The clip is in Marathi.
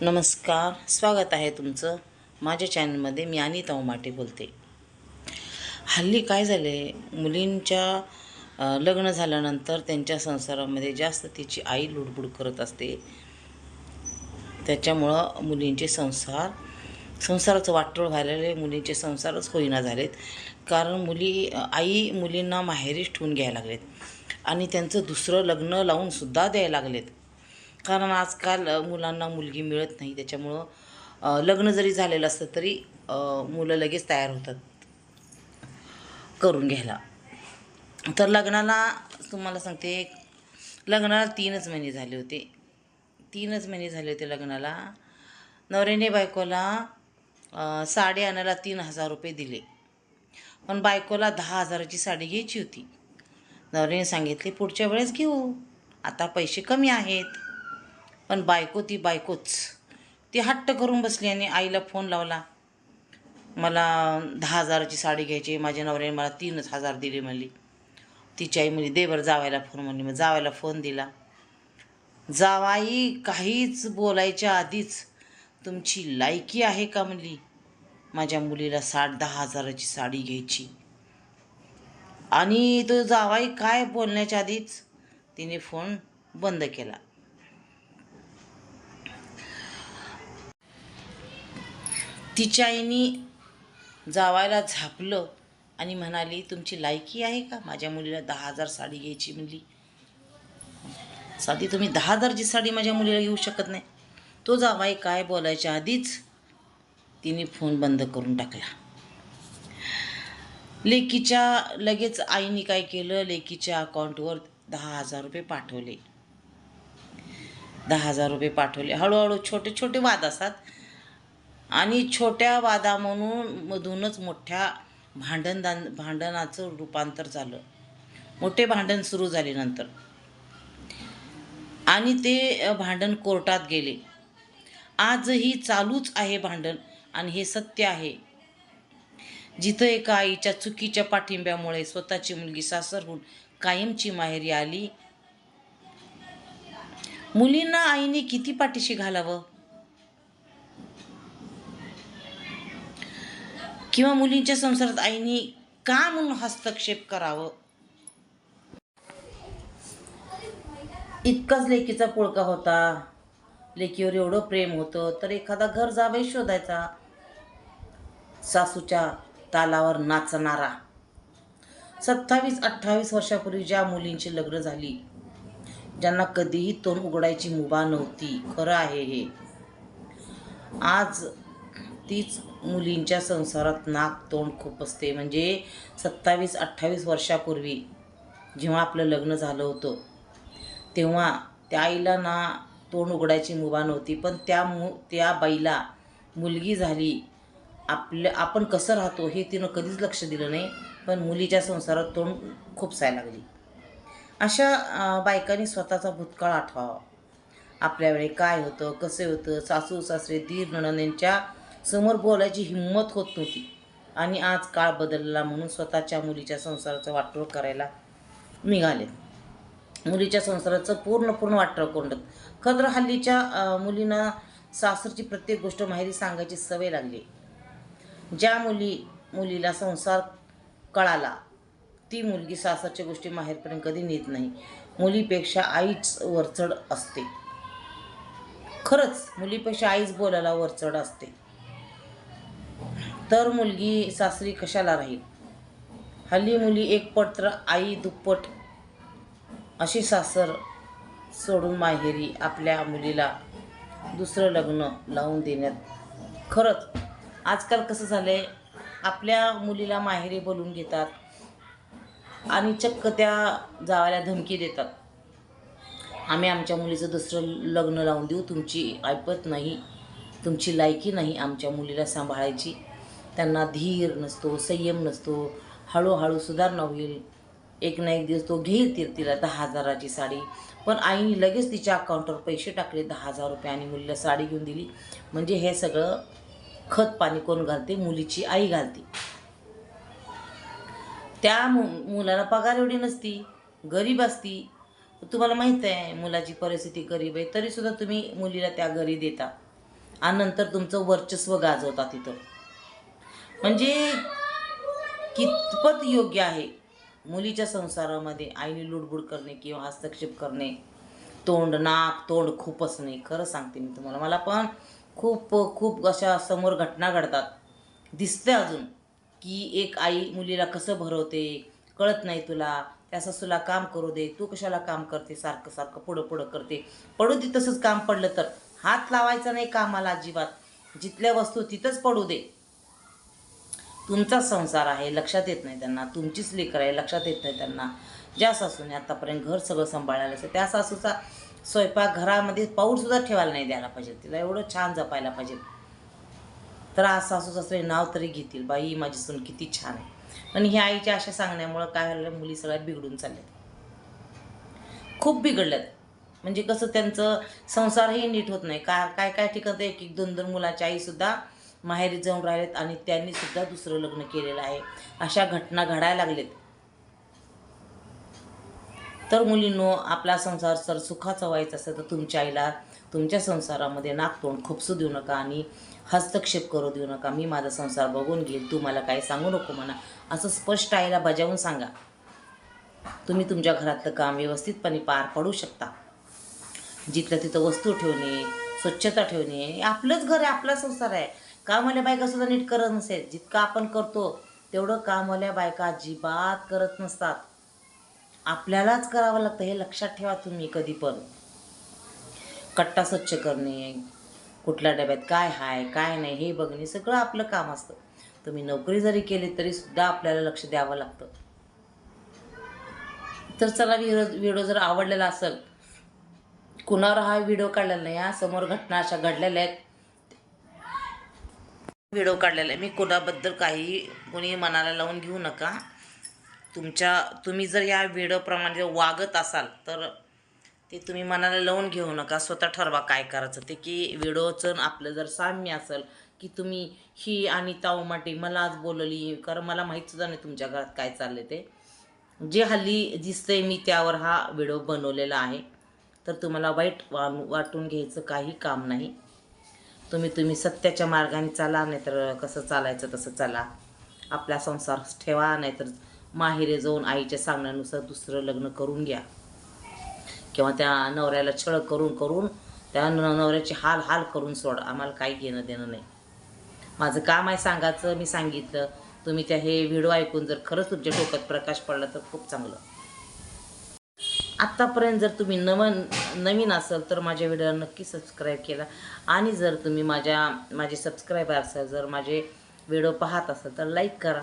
नमस्कार स्वागत आहे तुमचं. माझ्या चॅनलमध्ये मी अनिता उमाटे बोलते. हल्ली काय झालं आहे मुलींच्या लग्न झाल्यानंतर त्यांच्या संसारामध्ये जास्त तिची आई लुडबुड करत असते. त्याच्यामुळं मुलींचे संसार संसाराचं वाटोळ झालेले मुलींचे संसारच होईना झालेत. कारण मुली आई मुलींना माहेरीच ठेवून घ्यायला लागलेत. आणि त्यांचं दुसरं लग्न लावूनसुद्धा द्यायला लागलेत. कारण आजकाल मुलांना मुलगी मिळत नाही. त्याच्यामुळं लग्न जरी झालेलं असतं तरी मुलं लगेच तयार होतात. करून घ्यायला. तर लग्नाला तुम्हाला सांगते लग्नाला तीनच महिने झाले होते. तीनच महिने झाले होते लग्नाला. नवऱ्याने बायकोला साडी आणायला तीन हजार रुपये दिले. पण बायकोला दहा हजाराची साडी घ्यायची होती. नवऱ्याने सांगितले पुढच्या वेळेस घेऊ. आता पैसे कमी आहेत. पण बायको ती बायकोच. ती हट्ट करून बसली आणि आईला फोन लावला. मला दहा हजाराची साडी घ्यायची माझ्या नवऱ्याने मला तीनच हजार दिले म्हणली. तिची आई म्हणली दे बरं जावायला फोन. म्हणली मग जावायला फोन दिला. जावाई काहीच बोलायच्या आधीच तुमची लायकी आहे का? म्हणली. माझ्या मुलीला साठ दहा हजाराची साडी घ्यायची. आणि तो जावाई काय बोलण्याच्या आधीच? तिने फोन बंद केला. तिच्या आईनी जावायला झापलं आणि म्हणाली तुमची लायकी आहे का? माझ्या मुलीला दहा हजार साडी घ्यायची म्हणली. साधी तुम्ही दहा हजारची साडी माझ्या मुलीला घेऊ शकत नाही. तो जावाई काय बोलायच्या आधीच तिने फोन बंद करून टाकला. लेकीच्या लगेच आईने काय केलं लेकीच्या अकाउंटवर दहा हजार रुपये पाठवले. दहा हजार रुपये पाठवले. हळूहळू छोटे छोटे वाद असतात. आणि छोट्या वादा म्हणून मधूनच मोठ्या भांडण भांडणाचं रूपांतर झालं. मोठे भांडण सुरू झाले नंतर. आणि ते भांडण कोर्टात गेले. आजही चालूच आहे भांडण आणि हे सत्य आहे. जिथं एका आईच्या चुकीच्या पाठिंब्यामुळे स्वतःची मुलगी सासरहून कायमची माहेरी आली. मुलींना आईने किती पाठीशी घालावं? किंवा मुलींच्या संसारात आईने का म्हणून हस्तक्षेप करावं? इतकाच लेकीचा पुळका होता. लेकीवर एवढं प्रेम होतं तर एखादा घर जावे शोधायचा. सासूच्या तालावर नाचणारा. सत्तावीस अठ्ठावीस वर्षापूर्वी ज्या मुलींची लग्न झाली ज्यांना कधीही तोंड उघडायची मुभा नव्हती खरं आहे हे. आज तीच मुलींच्या संसारात नाक तोंड खूप असते. म्हणजे सत्तावीस अठ्ठावीस वर्षापूर्वी जेव्हा आपलं लग्न झालं होतं तेव्हा त्या आईला ना तोंड उघडायची मुभा नव्हती पण त्या मु त्या बाईला मुलगी झाली आपलं आपण कसं राहतो हे तिनं कधीच लक्ष दिलं नाही. पण मुलीच्या संसारात तोंड खुपसायला लागली. अशा बायकांनी स्वतःचा भूतकाळ आठवावा. आपल्या वेळी काय होतं कसे होतं सासू सासरे दीर नणंदेंच्या समोर बोलायची हिंमत होत नव्हती. आणि आज काळ बदलला म्हणून स्वतःच्या मुलीच्या संसाराचं वाटोळ करायला निघाले मुलीच्या संसाराचं पूर्ण पूर्ण वाटोळ कोंडत. खरं हल्लीच्या मुलींना सासरची प्रत्येक गोष्ट माहेरी सांगायची सवय लागली. ज्या मुली मुलीला संसार कळाला ती मुलगी सासरच्या गोष्टी माहेरपर्यंत कधी नेत नाही. मुलीपेक्षा आईच वरचढ असते. खरंच मुलीपेक्षा आईच बोलायला वरचढ असते. तर मुलगी सासरी कशाला राहील? हल्ली मुली एकपट तर आई दुप्पट अशी सासर सोडून माहेरी आपल्या मुलीला दुसरं लग्न लावून देण्यात. खरंच आजकाल कसं झालं आहे आपल्या मुलीला माहेरी बोलून घेतात आणि चक्क त्या जावायला धमकी देतात. आम्ही आमच्या मुलीचं दुसरं लग्न लावून देऊ तुमची ऐपत नाही तुमची लायकी नाही आमच्या मुलीला सांभाळायची. त्यांना धीर नसतो संयम नसतो. हळूहळू सुधारणा होईल. एक ना एक दिवस तो घेईल ती तिला दहा हजाराची साडी. पण आईने लगेच तिच्या अकाउंटवर पैसे टाकले दहा हजार रुपये आणि मुलीला साडी घेऊन दिली. म्हणजे हे सगळं खत पाणी कोण घालते? मुलीची आई घालते. त्या मु मुलाला पगार एवढी नसती. गरीब असती. तुम्हाला माहीत आहे मुलाची परिस्थिती गरीब आहे. तरीसुद्धा तुम्ही मुलीला त्या घरी देता. आणि नंतर तुमचं वर्चस्व गाजवता तिथं. म्हणजे कितपत योग्य आहे? मुलीच्या संसारामध्ये आईने लुडबुड करणे किंवा हस्तक्षेप करणे तोंड नाक तोंड खूप असणे खरं सांगते मी तुम्हाला. मला पण खूप खूप अशा समोर घटना घडतात. दिसते अजून की एक आई मुलीला कसं भरवते कळत नाही तुला. त्या ससूला काम करू दे तू कशाला काम करते? सारखं सारखं पुढं पुढं करते. पडू दे तसंच काम पडलं तर. हात लावायचा नाही कामाला अजिबात. जिथल्या वस्तू तिथंच पडू दे. तुमचाच संसार आहे लक्षात येत नाही त्यांना. तुमचीच लेकर आहे लक्षात येत नाही त्यांना. ज्या सासूने आत्तापर्यंत घर सगळं सांभाळायला असतं त्या सासूचा स्वयंपाक घरामध्ये पाऊलसुद्धा ठेवायला नाही द्यायला पाहिजे. तिला एवढं छान जपायला पाहिजे. तर आज सासू सासरे नाव तरी घेतील. बाई माझी सून किती छान आहे. पण ह्या आईच्या अशा सांगण्यामुळं काय झालं मुली सगळ्या बिघडून चालल्यात. खूप बिघडल्यात. म्हणजे कसं त्यांचं संसारही नीट होत नाही. का काय काय ठिकाणी एक एक दोन दोन मुलाची आईसुद्धा माहेरी जाऊन राहिलेत आणि त्यांनी सुद्धा दुसरं लग्न केलेलं आहे. अशा घटना घडायला लागलेत. तर मुलींनो आपला संसार सर सुखाचा व्हायचा असेल तर तुमच्या आईला तुमच्या संसारामध्ये नाकतोंड खुपसू देऊ नका आणि हस्तक्षेप करू देऊ नका. मी माझा संसार बघून घेईल. तू मला काही सांगू नको म्हणा. असं स्पष्ट आईला बजावून सांगा. तुम्ही तुमच्या घरातलं काम व्यवस्थितपणे पार पाडू शकता. जिथलं तिथं वस्तू ठेवणे स्वच्छता ठेवणे हे आपलंच घर आहे आपला संसार आहे. कामवाल्या बायका सुद्धा नीट करत नसेल. जितकं आपण करतो तेवढं कामवाल्या बायका अजिबात करत नसतात. आपल्यालाच करावं लागतं हे लक्षात ठेवा तुम्ही कधी पण. कट्टा स्वच्छ करणे कुठल्या डब्यात काय आहे काय नाही हे बघणे सगळं आपलं काम असतं. तुम्ही नोकरी जरी केली तरी सुद्धा आपल्याला लक्ष द्यावं लागतं. तर चला व्हिडिओ व्हिडिओ जर आवडलेला असेल कुणावर हा व्हिडिओ काढलेला नाही हा समोर घटना अशा घडलेल्या आहेत व्हिडिओ काढलेला आहे. मी कोणाबद्दल काही कोणी मनाला लावून घेऊ नका. तुमच्या तुम्ही जर या व्हिडिओप्रमाणे जर वागत असाल तर ते तुम्ही मनाला लावून घेऊ नका. स्वतः ठरवा काय करायचं. ते की व्हिडिओचं आपलं जर साम्य असेल की तुम्ही ही आणि तावमाटी मला आज बोलवली कारण मला माहीतसुद्धा नाही तुमच्या घरात काय चाललं ते. जे हल्ली दिसतंय मी त्यावर हा व्हिडिओ बनवलेला आहे. तर तुम्हाला वाईट वा वाटून घ्यायचं काही काम नाही. तुम्ही तुम्ही सत्याच्या मार्गाने चाला नाहीतर कसं चालायचं तसं चाला. आपला संसार ठेवा नाहीतर माहेरे जाऊन आईच्या सांगण्यानुसार दुसरं लग्न करून घ्या. किंवा त्या नवऱ्याला छळ करून करून त्या न- हाल हाल करून सोड. आम्हाला काही घेणं देणं नाही. माझं काम आहे सांगायचं मी सांगितलं. तुम्ही त्या हे व्हिडिओ ऐकून जर खरंच तुमच्या डोक्यात प्रकाश पडला तर खूप चांगलं. आत्तापर्यंत जर तुम्ही नवन नवीन असाल तर माझ्या व्हिडिओला नक्की सबस्क्राईब केला. आणि जर तुम्ही माझ्या माझे सबस्क्रायबर असाल जर माझे व्हिडिओ पाहत असाल तर लाईक करा.